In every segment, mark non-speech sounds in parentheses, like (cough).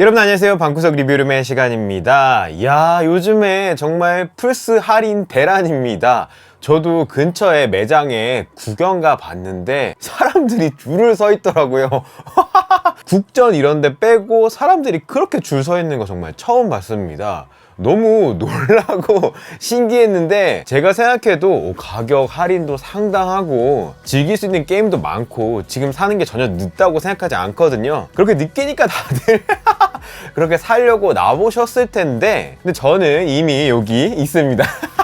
여러분 안녕하세요. 방구석 리뷰룸의 시간입니다. 야 요즘에 정말 플스 할인 대란입니다. 저도 근처에 매장에 구경 가 봤는데 사람들이 줄을 서 있더라고요. (laughs) 국전 이런 데 빼고 사람들이 그렇게 줄 서 있는 거 정말 처음 봤습니다 너무 (laughs) 놀라고 신기했는데 제가 생각해도 가격 할인도 상당하고 즐길 수 있는 게임도 많고 지금 사는 게 전혀 늦다고 생각하지 않거든요. 그렇게 느끼니까 다들 (laughs) 그렇게 살려고 나보셨을 텐데 근데 저는 이미 여기 있습니다 (laughs)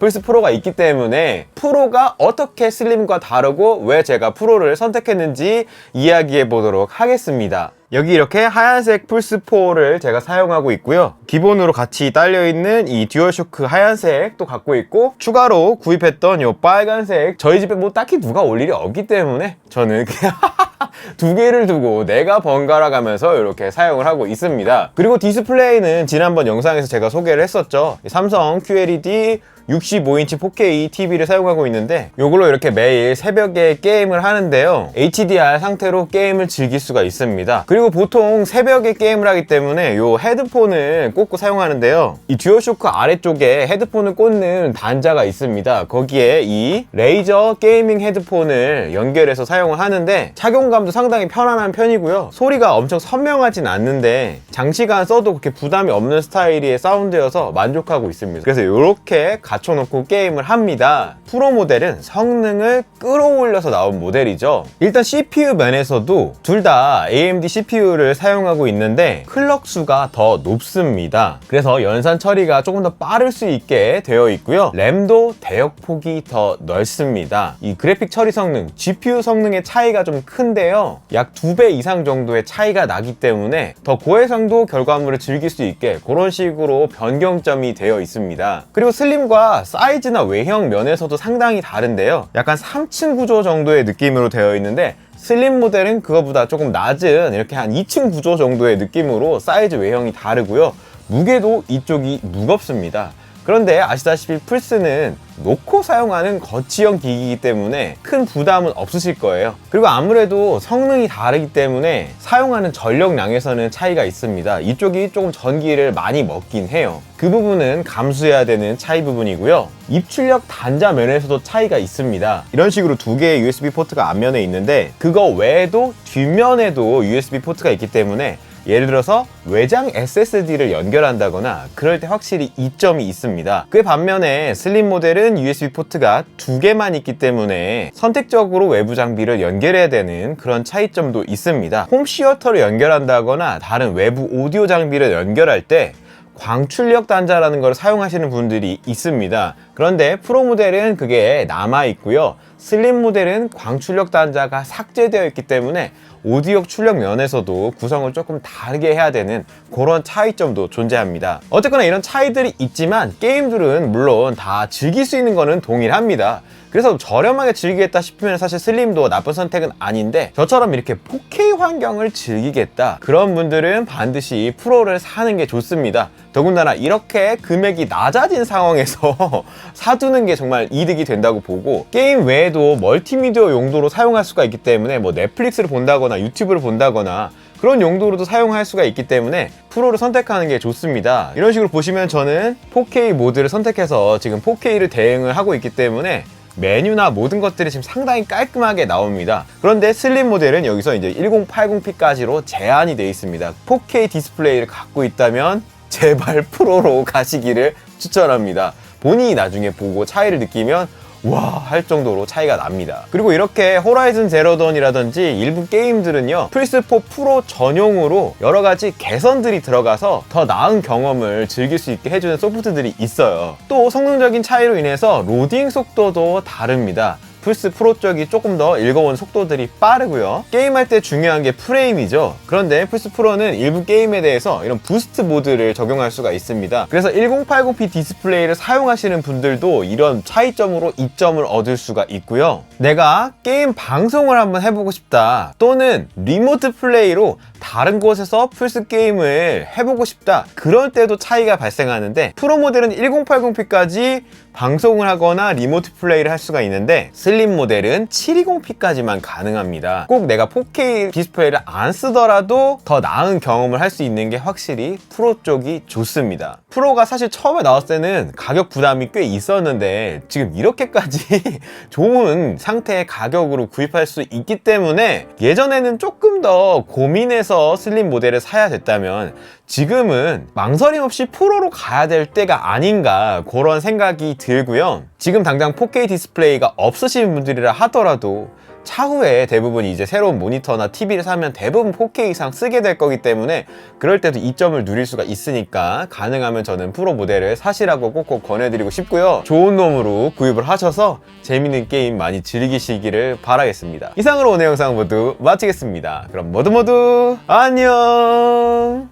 플스 프로가 있기 때문에 프로가 어떻게 슬림과 다르고 왜 제가 프로를 선택했는지 이야기해 보도록 하겠습니다. 여기 이렇게 하얀색 플스4를 제가 사용하고 있고요. 기본으로 같이 딸려있는 이 듀얼쇼크 하얀색도 갖고 있고 추가로 구입했던 이 빨간색 저희 집에 뭐 딱히 누가 올 일이 없기 때문에 저는 그냥 (laughs) 두 개를 두고 내가 번갈아 가면서 이렇게 사용을 하고 있습니다. 그리고 디스플레이는 지난번 영상에서 제가 소개를 했었죠. 삼성 QLED 65인치 4K TV를 사용하고 있는데 이걸로 이렇게 매일 새벽에 게임을 하는데요 HDR 상태로 게임을 즐길 수가 있습니다 그리고 보통 새벽에 게임을 하기 때문에 이 헤드폰을 꽂고 사용하는데요 이 듀얼쇼크 아래쪽에 헤드폰을 꽂는 단자가 있습니다 거기에 이 레이저 게이밍 헤드폰을 연결해서 사용을 하는데 착용감 도 상당히 편안한 편이고요 소리가 엄청 선명하진 않는데 장시간 써도 그렇게 부담이 없는 스타일의 사운드여서 만족하고 있습니다 그래서 이렇게 갖춰놓고 게임을 합니다. 프로 모델은 성능을 끌어올려서 나온 모델이죠. 일단 CPU 면에서도 둘 다 AMD CPU를 사용하고 있는데 클럭 수가 더 높습니다. 그래서 연산 처리가 조금 더 빠를 수 있게 되어 있고요. 램도 대역폭이 더 넓습니다. 이 그래픽 처리 성능, GPU 성능의 차이가 좀 큰데요. 약 두 배 이상 정도의 차이가 나기 때문에 더 고해상도 결과물을 즐길 수 있게 그런 식으로 변경점이 되어 있습니다. 그리고 슬림과 사이즈나 외형 면에서도 상당히 다른데요. 약간 3층 구조 정도의 느낌으로 되어 있는데 슬림 모델은 그거보다 조금 낮은 이렇게 한 2층 구조 정도의 느낌으로 사이즈 외형이 다르고요. 무게도 이쪽이 무겁습니다. 그런데 아시다시피 플스는 놓고 사용하는 거치형 기기이기 때문에 큰 부담은 없으실 거예요. 그리고 아무래도 성능이 다르기 때문에 사용하는 전력량에서는 차이가 있습니다. 이쪽이 조금 전기를 많이 먹긴 해요. 그 부분은 감수해야 되는 차이 부분이고요. 입출력 단자 면에서도 차이가 있습니다. 이런 식으로 두 개의 USB 포트가 앞면에 있는데 그거 외에도 뒷면에도 USB 포트가 있기 때문에 예를 들어서 외장 SSD를 연결한다거나 그럴 때 확실히 이점이 있습니다. 그 반면에 슬림 모델은 USB 포트가 두 개만 있기 때문에 선택적으로 외부 장비를 연결해야 되는 그런 차이점도 있습니다. 홈시어터를 연결한다거나 다른 외부 오디오 장비를 연결할 때 광출력 단자라는 걸 사용하시는 분들이 있습니다. 그런데 프로 모델은 그게 남아 있고요. 슬림 모델은 광출력 단자가 삭제되어 있기 때문에 오디오 출력 면에서도 구성을 조금 다르게 해야 되는 그런 차이점도 존재합니다. 어쨌거나 이런 차이들이 있지만 게임들은 물론 다 즐길 수 있는 거는 동일합니다. 그래서 저렴하게 즐기겠다 싶으면 사실 슬림도 나쁜 선택은 아닌데 저처럼 이렇게 4K 환경을 즐기겠다 그런 분들은 반드시 프로를 사는 게 좋습니다. 더군다나 이렇게 금액이 낮아진 상황에서 (laughs) 사두는 게 정말 이득이 된다고 보고 게임 외에도 멀티미디어 용도로 사용할 수가 있기 때문에 뭐 넷플릭스를 본다거나 유튜브를 본다거나 그런 용도로도 사용할 수가 있기 때문에 프로를 선택하는 게 좋습니다. 이런 식으로 보시면 저는 4K 모드를 선택해서 지금 4K를 대응을 하고 있기 때문에 메뉴나 모든 것들이 지금 상당히 깔끔하게 나옵니다. 그런데 슬림 모델은 여기서 이제 1080p까지로 제한이 되어 있습니다. 4K 디스플레이를 갖고 있다면 제발 (laughs) 프로로 가시기를 추천합니다. 본인이 나중에 보고 차이를 느끼면 와 할 정도로 차이가 납니다. 그리고 이렇게 호라이즌 제로던이라든지 일부 게임들은요 플스4 프로 전용으로 여러 가지 개선들이 들어가서 더 나은 경험을 즐길 수 있게 해주는 소프트들이 있어요. 또 성능적인 차이로 인해서 로딩 속도도 다릅니다. 플스 프로 쪽이 조금 더 읽어온 속도들이 빠르고요. 게임할 때 중요한 게 프레임이죠. 그런데 플스 프로는 일부 게임에 대해서 이런 부스트 모드를 적용할 수가 있습니다. 그래서 1080p 디스플레이를 사용하시는 분들도 이런 차이점으로 이점을 얻을 수가 있고요. 내가 게임 방송을 한번 해보고 싶다. 또는 리모트 플레이로 다른 곳에서 플스 게임을 해보고 싶다. 그럴 때도 차이가 발생하는데 프로 모델은 1080p까지 방송을 하거나 리모트 플레이를 할 수가 있는데 슬림 모델은 720p까지만 가능합니다. 꼭 내가 4K 디스플레이를 안 쓰더라도 더 나은 경험을 할 수 있는 게 확실히 프로 쪽이 좋습니다. 프로가 사실 처음에 나왔을 때는 가격 부담이 꽤 있었는데 지금 이렇게까지 (laughs) 좋은 상태의 가격으로 구입할 수 있기 때문에 예전에는 조금 더 고민해서 슬림 모델을 사야 됐다면 지금은 망설임 없이 프로로 가야 될 때가 아닌가 그런 생각이 들고요. 지금 당장 4K 디스플레이가 없으신 분들이라 하더라도 차후에 대부분 이제 새로운 모니터나 TV를 사면 대부분 4K 이상 쓰게 될 거기 때문에 그럴 때도 이점을 누릴 수가 있으니까 가능하면 저는 프로 모델을 사시라고 꼭꼭 권해드리고 싶고요. 좋은 놈으로 구입을 하셔서 재밌는 게임 많이 즐기시기를 바라겠습니다. 이상으로 오늘 영상 모두 마치겠습니다. 그럼 모두 모두 안녕!